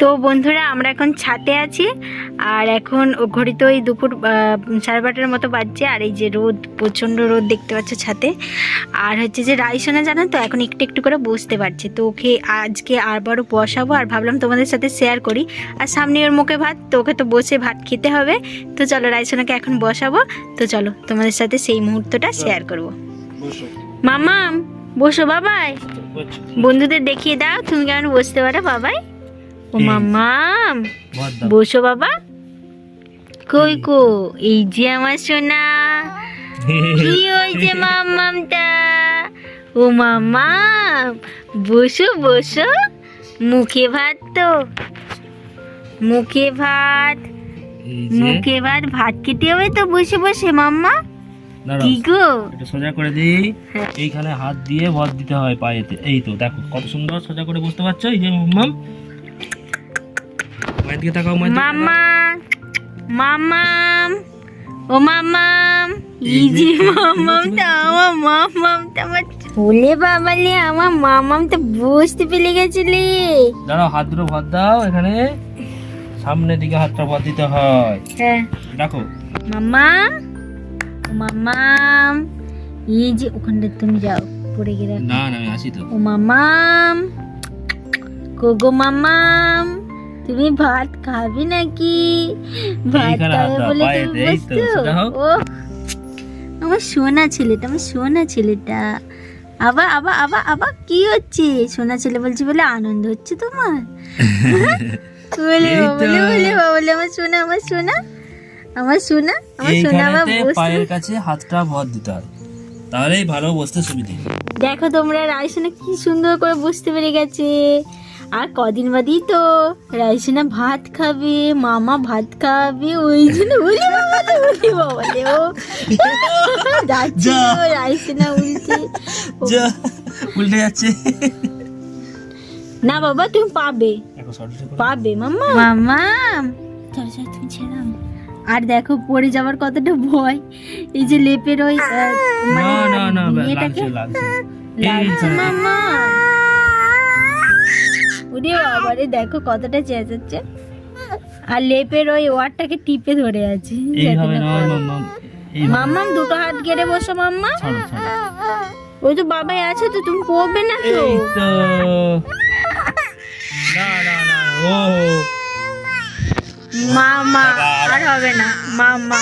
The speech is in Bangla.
তো বন্ধুরা আমরা এখন ছাতে আছি আর এখন ও ঘড়িতে ওই দুপুর সাড়ে বারোটার মতো বাজছে আর এই যে রোদ প্রচণ্ড রোদ দেখতে পাচ্ছ ছাতে আর হচ্ছে যে রাইসোনা জানো তো এখন একটু একটু করে বসতে পারছে। তো ওকে আজকে আরবারও বসাবো আর ভাবলাম তোমাদের সাথে শেয়ার করি। আর সামনে ওর মুখে ভাত তো ওকে তো বসে ভাত খেতে হবে। তো চলো রাইসোনাকে এখন বসাবো। তো চলো তোমাদের সাথে সেই মুহূর্তটা শেয়ার করব। মামাম বসো বাবাই। বন্ধুদের দেখিয়ে দাও তুমি কেমন বসতে পারো বাবাই। ও মামাম বসো বাবা। কই কো? এই যে আমার সোনা। কি হয়েছে মাম্মামটা? ও মাম্মাম বসো বসো। মুখে ভাত তো। মুখে ভাত। মুখে ভাত ভাত খেতে হবে তো বসে বসে মাম্মা। কি গো? এটা সোজা করে দিই। হ্যাঁ। এইখানে হাত দিয়ে ভর দিতে হয় পায়েতে। এই তো দেখো কত সুন্দর সোজা করে বুঝতে পারছ এই যে মাম তাকাও মায়ের দিকে তাকাও। মাম্মা মাম্মাম ও এই যে, যে মাম্মামটা আমার মাম্মামটা আমার ওলে বাবালে আমার মাম্মামটা বসতে পেলে গেছিলে। দাঁড়াও হাত দুটো ভর দাও এখানে। সামনের দিকে হাতটা ভর দিতে হয়। হ্যাঁ। দেখো। মাম্মাম ও মাম্মাম এই যে ওখানটা তুমি যাও পড়ে গেলে। না না আমি আসি তো। ও মাম্মাম কোগো মাম্মাম তুমি ভাত খাবে নাকি? ভাত খাবে বলে তুমি। ও আমার সোনা ছেলেটা আমার সোনা ছেলেটা। আবার আবার আবার আবার কি হচ্ছে? সোনা ছেলে বলছি বলে আনন্দ হচ্ছে তোমার। বলে। বলে বলে বলে আমার সোনা আমার সোনা আমার সোনা আমার সোনা আবার পায়ের কাছে হাতটা ভর দিতে হয়। তাহলেই ভালো বসতে সুবিধে। দেখো তোমরা রাইসোনা কি সুন্দর করে বুঝতে পেরে গেছে। আর কদিন বাদেই তো রাইসোনা ভাত খাবে মামা ভাত খাবে ওই জন্য বলি বলি বাবালে ও। যাচ্ছে রাইসোনা উল্টে। উল্টে যাচ্ছে। না বাবা তুমি পাবে। পাবে মাম্মা মাম্মা চলো চলো তুমি ছেড়ে আর দেখো পড়ে যাওয়ার কতটা ভয়। এই যে লেপের ওই না মানে না না লাগছে লাগছে। লাগছে এই মামা। ওরে বাবা রে দেখো কতটা চেঁচাচ্ছে। আর লেপের ওই ওয়ারটাকে টিপে ধরে আছে। মাম্মা। মাম্মাম দুটো হাত গেড়ে বসো মাম্মা। ওই তো বাবাই আছে তো তুমি পড়বে না তো। তো। না না না ও। মামা আর হবে না। মামা